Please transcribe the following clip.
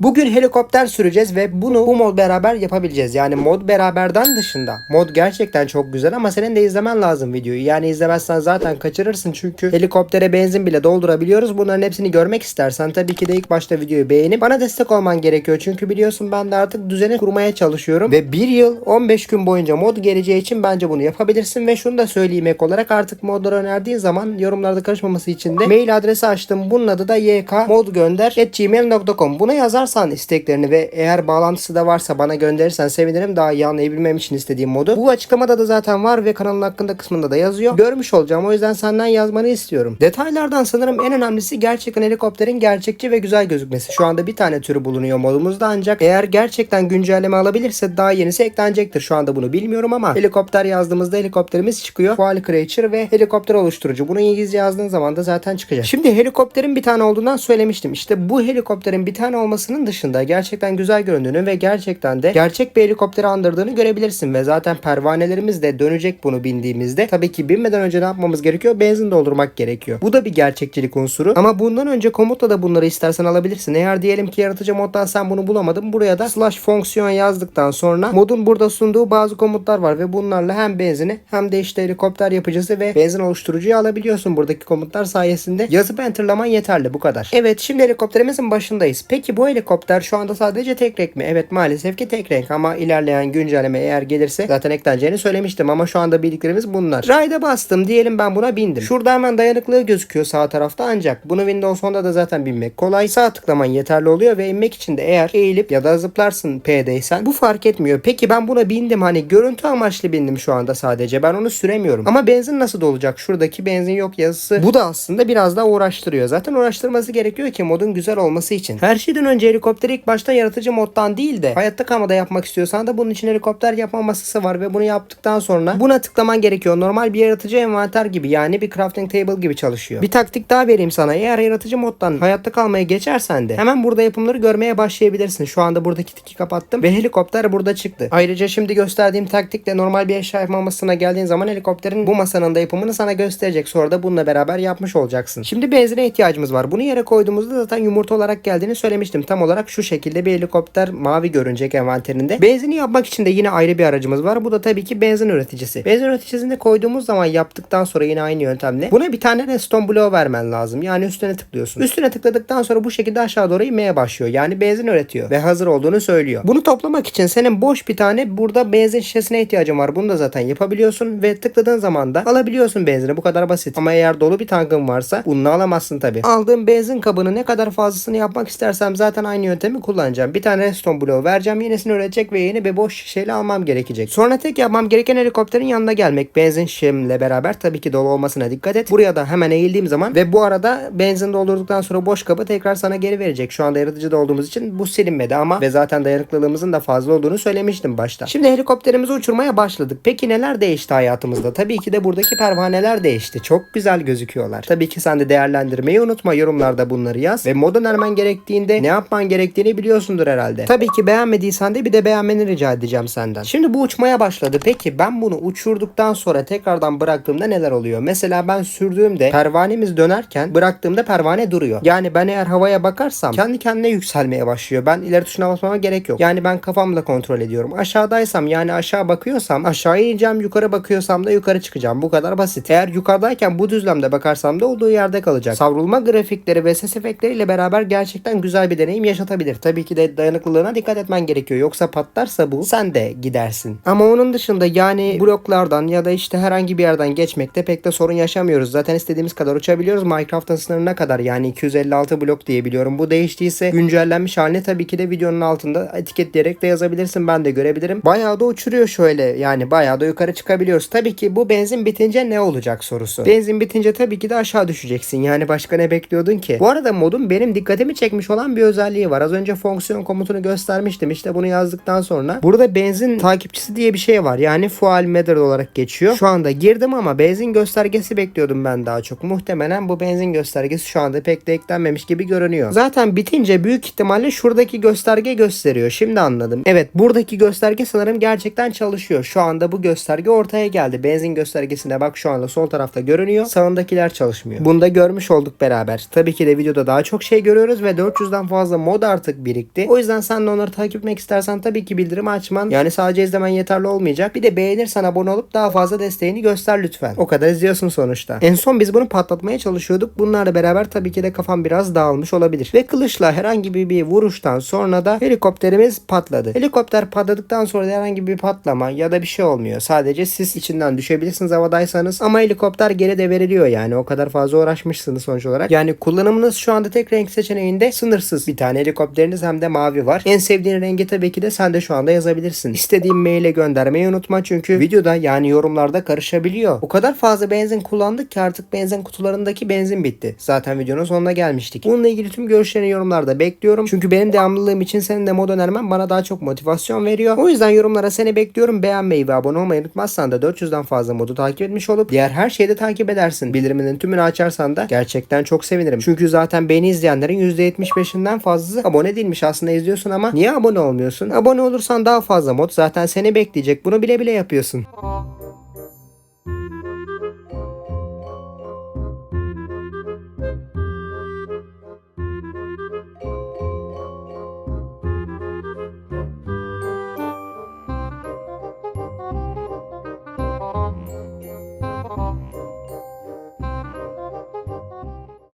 Bugün helikopter süreceğiz ve bunu bu mod beraber yapabileceğiz. Yani mod beraberden dışında. Mod gerçekten çok güzel ama senin de izlemen lazım videoyu. Yani izlemezsen zaten kaçırırsın çünkü helikoptere benzin bile doldurabiliyoruz. Bunların hepsini görmek istersen tabii ki de ilk başta videoyu beğenip bana destek olman gerekiyor. Çünkü biliyorsun ben de artık düzeni kurmaya çalışıyorum. Ve 1 yıl 15 gün boyunca mod geleceği için bence bunu yapabilirsin. Ve şunu da söyleyeyim ek olarak artık modları önerdiğin zaman yorumlarda karışmaması için de mail adresi açtım. Bunun adı da ykmodgönder.gmail.com Buna yazarsan isteklerini ve eğer bağlantısı da varsa bana gönderirsen sevinirim. Daha iyi için istediğim modu. Bu açıklamada da zaten var ve kanalın hakkında kısmında da yazıyor. Görmüş olacağım. O yüzden senden yazmanı istiyorum. Detaylardan sanırım en önemlisi gerçekten helikopterin gerçekçi ve güzel gözükmesi. Şu anda bir tane türü bulunuyor modumuzda ancak eğer gerçekten güncelleme alabilirse daha yenisi eklenecektir. Şu anda bunu bilmiyorum ama helikopter yazdığımızda helikopterimiz çıkıyor. Fuel Creature ve helikopter oluşturucu. Bunu İngilizce yazdığın zaman da zaten çıkacak. Şimdi helikopterin bir tane olduğundan söylemiştim. İşte bu helikopterin bir tane olmasının dışında gerçekten güzel göründüğünü ve gerçekten de gerçek bir helikopteri andırdığını görebilirsin ve zaten pervanelerimiz de dönecek bunu bindiğimizde. Tabii ki binmeden önce ne yapmamız gerekiyor? Benzin doldurmak gerekiyor. Bu da bir gerçekçilik unsuru. Ama bundan önce komutla da bunları istersen alabilirsin. Eğer diyelim ki yaratıcı moddan sen bunu bulamadın. Buraya da slash fonksiyon yazdıktan sonra modun burada sunduğu bazı komutlar var ve bunlarla hem benzini hem de işte helikopter yapıcısı ve benzin oluşturucuyu alabiliyorsun buradaki komutlar sayesinde. Yazıp enterlaman yeterli bu kadar. Evet şimdi helikopterimizin başındayız. Peki bu helikopter şu anda sadece tek renk mi? Evet maalesef ki tek renk ama ilerleyen güncelleme eğer gelirse zaten ekleneceğini söylemiştim ama şu anda bildiklerimiz bunlar. Ride'a bastım diyelim ben buna bindim. Şurada hemen dayanıklılığı gözüküyor sağ tarafta ancak bunu Windows 10'da da zaten binmek kolay. Sağ tıklaman yeterli oluyor ve inmek için de eğer eğilip ya da zıplarsın P'deysen bu fark etmiyor. Peki ben buna bindim hani görüntü amaçlı bindim şu anda sadece. Ben onu süremiyorum. Ama benzin nasıl dolacak? Şuradaki benzin yok yazısı. Bu da aslında biraz daha uğraştırıyor. Zaten uğraştırması gerekiyor ki modun güzel olması için. Her şeyden önce helikopteri ilk başta yaratıcı moddan değil de hayatta kalmada yapmak istiyorsan da bunun için helikopter yapma masası var ve bunu yaptıktan sonra buna tıklaman gerekiyor. Normal bir yaratıcı envanter gibi yani bir crafting table gibi çalışıyor. Bir taktik daha vereyim sana. Eğer yaratıcı moddan hayatta kalmaya geçersen de hemen burada yapımları görmeye başlayabilirsin. Şu anda buradaki tiki kapattım ve helikopter burada çıktı. Ayrıca şimdi gösterdiğim taktikle normal bir eşya yapma masasına geldiğin zaman helikopterin bu masanın da yapımını sana gösterecek. Sonra da bununla beraber yapmış olacaksın. Şimdi benzine ihtiyacımız var. Bunu yere koyduğumuzda zaten yumurta olarak geldiğini söylemiştim. Tam olarak şu şekilde bir helikopter mavi görünecek envanterinde. Benzini yapmak için de yine ayrı bir aracımız var. Bu da tabii ki benzin üreticisi. Benzin üreticisini koyduğumuz zaman yaptıktan sonra yine aynı yöntemle buna bir tane redstone bloğu vermen lazım. Yani üstüne tıklıyorsun. Üstüne tıkladıktan sonra bu şekilde aşağı doğru inmeye başlıyor. Yani benzin üretiyor ve hazır olduğunu söylüyor. Bunu toplamak için senin boş bir tane burada benzin şişesine ihtiyacın var. Bunu da zaten yapabiliyorsun ve tıkladığın zaman da alabiliyorsun benzini. Bu kadar basit. Ama eğer dolu bir tankın varsa bunu alamazsın tabii. Aldığım benzin kabını ne kadar fazlasını yapmak istersem zaten aynı yöntemi kullanacağım. Bir tane redstone bloğu vereceğim. Yenisini üretecek ve yeni bir boş şişeyle almam gerekecek. Sonra tek yapmam gereken helikopterin yanına gelmek. Benzin şişemle beraber tabii ki dolu olmasına dikkat et. Buraya da hemen eğildiğim zaman ve bu arada benzin doldurduktan sonra boş kabı tekrar sana geri verecek. Şu anda yaratıcıda olduğumuz için bu silinmedi ama ve zaten dayanıklılığımızın da fazla olduğunu söylemiştim başta. Şimdi helikopterimizi uçurmaya başladık. Peki neler değişti hayatımızda? Tabii ki de buradaki pervaneler değişti. Çok güzel gözüküyorlar. Tabii ki sen de değerlendirmeyi unutma. Yorumlarda bunları yaz. Ve moda önermen gerektiğinde ne yapman gerektiğini biliyorsundur herhalde. Tabii ki beğenmediysen de bir de beğenmeni rica edeceğim senden. Şimdi bu uçmaya başladı. Peki ben bunu uçurduktan sonra tekrardan bıraktığımda neler oluyor? Mesela ben sürdüğümde pervanemiz dönerken bıraktığımda pervane duruyor. Yani ben eğer havaya bakarsam kendi kendine yükselmeye başlıyor. Ben ileri tuşuna basmama gerek yok. Yani ben kafamla kontrol ediyorum. Aşağıdaysam yani aşağı bakıyorsam aşağı ineceğim. Yukarı bakıyorsam da yukarı çıkacağım. Bu kadar basit. Eğer yukarıdayken bu düzlemde bakarsam da olduğu yerde kalacak. Savrulma grafikleri ve ses efektleriyle beraber gerçekten güzel bir deneyim yaşatabilir. Tabii ki de dayanıklılığına dikkat etmen gerekiyor. Yoksa patlarsa bu sen de gidersin. Ama onun dışında yani bloklardan ya da işte herhangi bir yerden geçmekte pek de sorun yaşamıyoruz. Zaten istediğimiz kadar uçabiliyoruz. Minecraft'ın sınırına kadar yani 256 blok diye biliyorum. Bu değiştiyse güncellenmiş halini tabii ki de videonun altında etiketleyerek de yazabilirsin. Ben de görebilirim. Bayağı da uçuruyor şöyle yani bayağı da yukarı çıkabiliyoruz. Tabii ki bu benzin bitince ne olacak sorusu. Benzin bitince tabii ki de aşağı düşeceksin. Yani başka ne bekliyordun ki? Bu arada modun benim dikkatimi çekmiş olan bir özelliği var. Az önce fonksiyon komutunu göstermiştim. İşte bunu yazdıktan sonra burada benzin takipçisi diye bir şey var. Yani fuel meter olarak geçiyor. Şu anda girdim ama benzin göstergesi bekliyordum ben daha çok. Muhtemelen bu benzin göstergesi şu anda pek de eklenmemiş gibi görünüyor. Zaten bitince büyük ihtimalle şuradaki gösterge gösteriyor. Şimdi anladım. Evet buradaki gösterge sanırım gerçekten çalışıyor. Şu anda bu gösterge ortaya geldi. Benzin göstergesine bak şu anda sol tarafta görünüyor. Sağındakiler çalışmıyor. Bunu da görmüş olduk beraber. Tabii ki de videoda daha çok şey görüyoruz ve 400'den fazla mod artık birikti. O yüzden sen de onları takip etmek istersen tabii ki bildirim açman yani sadece izlemen yeterli olmayacak. Bir de beğenirsen abone olup daha fazla desteğini göster lütfen. O kadar izliyorsun sonuçta. En son biz bunu patlatmaya çalışıyorduk. Bunlarla beraber tabii ki de kafam biraz dağılmış olabilir. Ve kılıçla herhangi bir, bir vuruştan sonra da helikopterimiz patladı. Helikopter patladıktan sonra da herhangi bir patlama ya da bir şey olmuyor. Sadece siz içinden düşebilirsiniz havadaysanız ama helikopter geri de veriliyor yani. O kadar fazla uğraşmışsınız sonuç olarak. Yani kullanımınız şu anda tek renk seçeneğinde sınırsız. Bir tane helikopteriniz hem de mavi var. En sevdiğin rengi tabii ki de sen de şu anda yazabilirsin. İstediğin maile göndermeyi unutma çünkü videoda yani yorumlarda karışabiliyor. O kadar fazla benzin kullandık ki artık benzin kutularındaki benzin bitti. Zaten videonun sonuna gelmiştik. Bununla ilgili tüm görüşlerini yorumlarda bekliyorum. Çünkü benim devamlılığım için senin de mod önermen bana daha çok motivasyon veriyor. O yüzden yorumlara seni bekliyorum. Beğenmeyi ve abone olmayı unutmazsan da 400'den fazla modu takip etmiş olup diğer her şeyi de takip edersin. Bildiriminin tümünü açarsan da gerçekten çok sevinirim. Çünkü zaten beni izleyenlerin %75'inden fazlası abone değilmiş aslında izliyorsun ama niye abone olmuyorsun? Abone olursan daha fazla mod zaten seni bekleyecek. Bunu bile bile yapıyorsun.